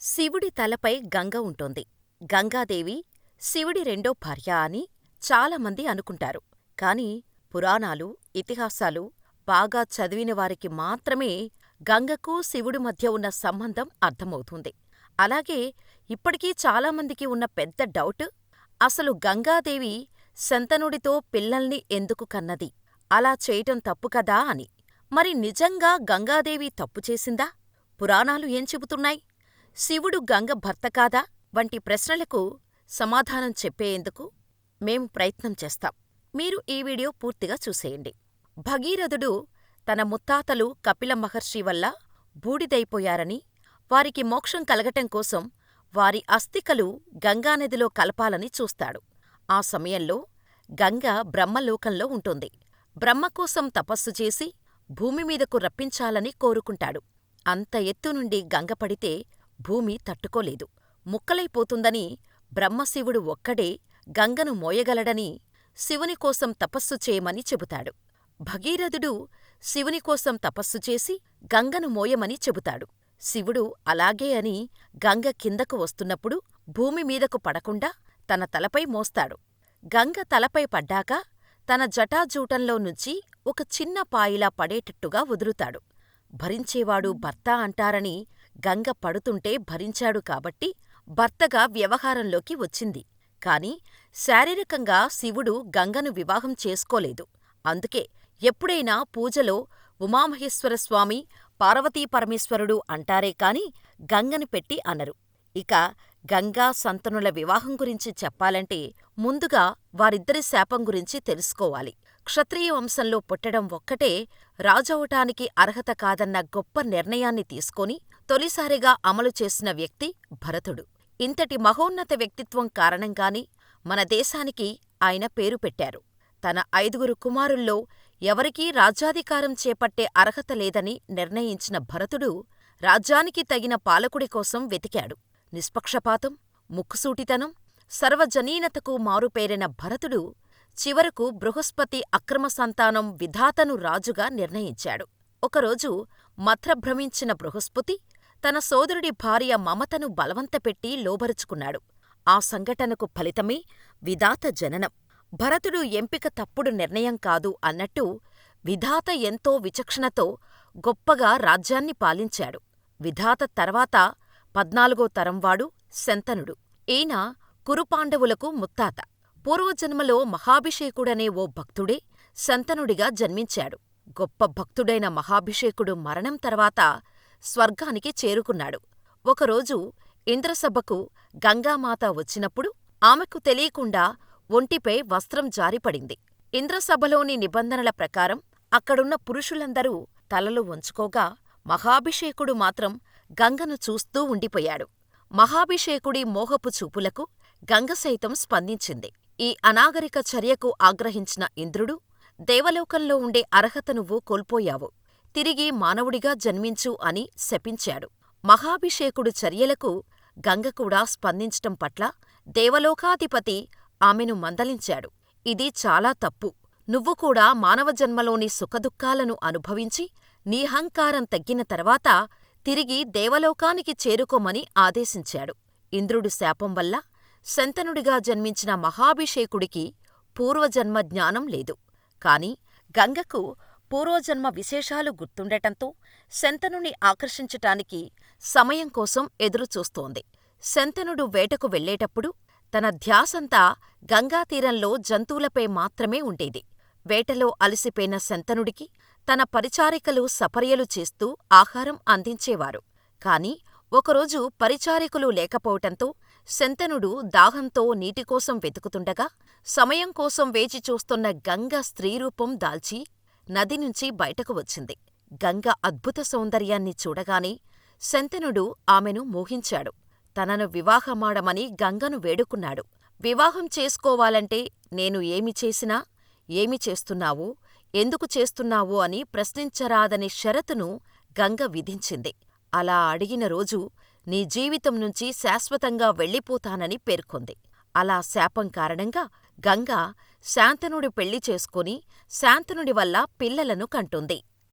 శివుడి తలపై గంగ ఉంటోంది. గంగాదేవి శివుడి రెండో భార్య అని చాలామంది అనుకుంటారు. కాని పురాణాలు, ఇతిహాసాలు బాగా చదివినవారికి మాత్రమే గంగకు శివుడి మధ్య ఉన్న సంబంధం అర్థమవుతుంది. అలాగే ఇప్పటికీ చాలామందికి ఉన్న పెద్ద డౌట్ అసలు గంగాదేవి శంతనుడితో పిల్లల్ని ఎందుకు కన్నది? అలా చేయటం తప్పు కదా అని. మరి నిజంగా గంగాదేవి తప్పు చేసిందా? పురాణాలు ఏం చెబుతున్నాయి శివుడు గంగ భర్త కాదా? వంటి ప్రశ్నలకు సమాధానం చెప్పేందుకు మేము ప్రయత్నం చేస్తాం. మీరు ఈ వీడియో పూర్తిగా చూసేయండి. భగీరథుడు తన ముత్తాతలు కపిల మహర్షి వల్ల బూడిదైపోయారని, వారికి మోక్షం కలగటం కోసం వారి అస్థికలు గంగానదిలో కలపాలని చూస్తాడు. ఆ సమయంలో గంగ బ్రహ్మలోకంలో ఉంటుంది. బ్రహ్మకోసం తపస్సు చేసి భూమిమీదకు రప్పించాలని కోరుకుంటాడు. అంత ఎత్తునుండి గంగ పడితే భూమి తట్టుకోలేదు. ముక్కలైపోతుందని బ్రహ్మశివుడు ఒక్కడే గంగను మోయగలడని శివునికోసం తపస్సు చేయమని చెబుతాడు. భగీరథుడు శివునికోసం తపస్సు చేసి గంగను మోయమని చెబుతాడు. శివుడు అలాగే అని గంగ కిందకు వస్తున్నప్పుడు భూమిమీదకు పడకుండా తన తలపై మోస్తాడు. గంగ తలపై పడ్డాక తన జటాజూటంలో నుంచి ఒక చిన్న పాయిలా పడేటట్టుగా వదులుతాడు. భరించేవాడు భర్త అంటారని గంగ పడుతుంటే భరించాడు కాబట్టి భర్తగా వ్యవహారంలోకి వచ్చింది. కాని శారీరకంగా శివుడు గంగను వివాహం చేసుకోలేదు. అందుకే ఎప్పుడైనా పూజలో ఉమామహేశ్వరస్వామి, పార్వతీపరమేశ్వరుడు అంటారే కాని గంగని పెట్టి అనరు. ఇక గంగా సంతనుల వివాహం గురించి చెప్పాలంటే ముందుగా వారిద్దరి శాపం గురించి తెలుసుకోవాలి. క్షత్రియ వంశంలో పుట్టడం ఒక్కటే రాజవటానికి అర్హత కాదన్న గొప్ప నిర్ణయాన్ని తీసుకొని తొలిసారిగా అమలు చేసిన వ్యక్తి భరతుడు. ఇంతటి మహోన్నత వ్యక్తిత్వం కారణంగానే మన దేశానికి ఆయన పేరు పెట్టారు. తన ఐదుగురు కుమారుల్లో ఎవరికీ రాజ్యాధికారం చేపట్టే అర్హత లేదని నిర్ణయించిన భరతుడు రాజ్యానికి తగిన పాలకుడి కోసం వెతికాడు. నిష్పక్షపాతం, ముక్కుసూటితనం, సర్వజనీనతకు మారుపేరిన భరతుడు చివరకు బృహస్పతి అక్రమ సంతానం విధాతను రాజుగా నిర్ణయించాడు. ఒకరోజు మత్రభ్రమించిన బృహస్పతి తన సోదరుడి భార్య మమతను బలవంతపెట్టి లోబరుచుకున్నాడు. ఆ సంఘటనకు ఫలితమే విధాత జననం. భరతుడు ఎంపిక తప్పుడు నిర్ణయం కాదు అన్నట్టు విధాత ఎంతో విచక్షణతో గొప్పగా రాజ్యాన్ని పాలించాడు. విధాత తర్వాత పద్నాలుగో తరంవాడు శంతనుడు. ఈయన కురుపాండవులకు ముత్తాత. పూర్వజన్మలో మహాభిషేకుడనే ఓ భక్తుడే శంతనుడిగా జన్మించాడు. గొప్ప భక్తుడైన మహాభిషేకుడు మరణం తర్వాత స్వర్గానికి చేరుకున్నాడు. ఒకరోజు ఇంద్రసభకు గంగామాత వచ్చినప్పుడు ఆమెకు తెలియకుండా ఒంటిపై వస్త్రం జారిపడింది. ఇంద్రసభలోని నిబంధనల ప్రకారం అక్కడున్న పురుషులందరూ తలలు వంచుకోగా మహాభిషేకుడు మాత్రం గంగను చూస్తూ ఉండిపోయాడు. మహాభిషేకుడి మోహపు చూపులకు గంగ సైతం స్పందించింది. ఈ అనాగరిక చర్యకు ఆగ్రహించిన ఇంద్రుడు దేవలోకంలో ఉండే అర్హత నువ్వు కోల్పోయావు. తిరిగి మానవుడిగా జన్మించు అని శపించాడు. మహాభిషేకుడు చర్యలకు గంగ కూడా స్పందించటం పట్ల దేవలోకాధిపతి ఆమెను మందలించాడు. ఇది చాలా తప్పు. నువ్వు కూడా మానవజన్మలోని సుఖదుఖాలను అనుభవించి నీహంకారం తగ్గిన తర్వాత తిరిగి దేవలోకానికి చేరుకోమని ఆదేశించాడు. ఇంద్రుడి శాపం వల్ల శంతనుడిగా జన్మించిన మహాభిషేకుడికి పూర్వజన్మ జ్ఞానం లేదు. కాని గంగకు పూర్వజన్మ విశేషాలు గుర్తుండటంతో శంతనుని ఆకర్షించటానికి సమయం కోసం ఎదురుచూస్తోంది. శంతనుడు వేటకు వెళ్ళేటప్పుడు తన ధ్యాసంతా గంగాతీరంలో జంతువులపై మాత్రమే ఉండేది. వేటలో అలసిపోయిన శంతనుడికి తన పరిచారికలు సపర్యలు చేస్తూ ఆహారం అందించేవారు. కాని ఒకరోజు పరిచారికులు లేకపోవటంతో శంతనుడు దాహంతో నీటికోసం వెతుకుతుండగా సమయం కోసం వేచి చూస్తున్న గంగ స్త్రీరూపం దాల్చి నది నుంచి బయటకు వచ్చింది. గంగ అద్భుత సౌందర్యాన్ని చూడగానే శంతనుడు ఆమెను మోహించాడు. తనను వివాహమాడమని గంగను వేడుకున్నాడు. వివాహం చేసుకోవాలంటే నేను ఏమి చేసినా, ఏమి చేస్తున్నావో, ఎందుకు చేస్తున్నావో అని ప్రశ్నించరాదనే షరతును గంగ విధించింది. అలా అడిగిన రోజు నీ జీవితం నుంచి శాశ్వతంగా వెళ్ళిపోతానని పేర్కొంది. అలా శాపం కారణంగా గంగ శాంతనుడి పెళ్ళి చేసుకుని శాంతనుడి వల్ల పిల్లలను కంటుంది.